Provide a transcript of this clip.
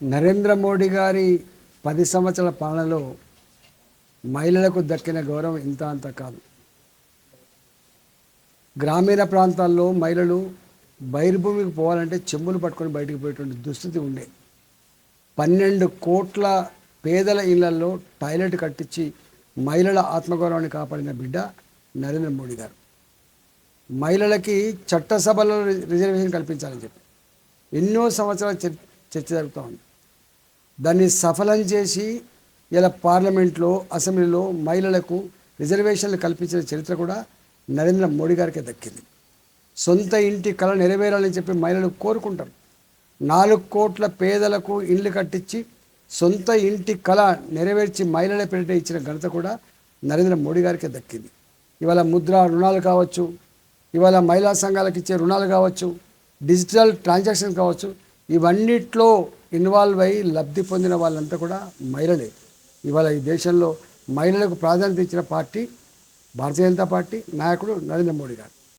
నరేంద్ర మోడీ గారి పది సంవత్సరాల పాలనలో మహిళలకు దక్కిన గౌరవం ఇంత అంత కాదు. గ్రామీణ ప్రాంతాల్లో మహిళలు బహిర్భూమికి పోవాలంటే చెంబులు పట్టుకొని బయటికి పోయేటువంటి దుస్థితి ఉండే. పన్నెండు కోట్ల పేదల ఇళ్ళలో టాయిలెట్ కట్టించి మహిళల ఆత్మగౌరవాన్ని కాపాడిన బిడ్డ నరేంద్ర మోడీ గారు. మహిళలకి చట్టసభలో రిజర్వేషన్ కల్పించాలని చెప్పి ఎన్నో సంవత్సరాలు చర్చ జరుగుతూ ఉంది. దాన్ని సఫలం చేసి ఇలా పార్లమెంట్లో అసెంబ్లీలో మహిళలకు రిజర్వేషన్లు కల్పించిన చరిత్ర కూడా నరేంద్ర మోడీ గారికే దక్కింది. సొంత ఇంటి కళ నెరవేరాలని చెప్పి మహిళలు కోరుకుంటారు. నాలుగు కోట్ల పేదలకు ఇల్లు కట్టించి సొంత ఇంటి కళ నెరవేర్చి మహిళల పేరిట ఇచ్చిన ఘనత కూడా నరేంద్ర మోడీ గారికే దక్కింది. ఇవాళ ముద్ర రుణాలు కావచ్చు ఇవాళ మహిళా సంఘాలకు ఇచ్చే రుణాలు కావచ్చు డిజిటల్ ట్రాన్సాక్షన్ కావచ్చు ఇవన్నిట్లో ఇన్వాల్వ్ అయ్యి లబ్ధి పొందిన వాళ్ళంతా కూడా మహిళలే. ఇవాళ ఈ దేశంలో మహిళలకు ప్రాధాన్యత ఇచ్చిన పార్టీ భారతీయ జనతా పార్టీ నాయకుడు నరేంద్ర మోడీ గారు.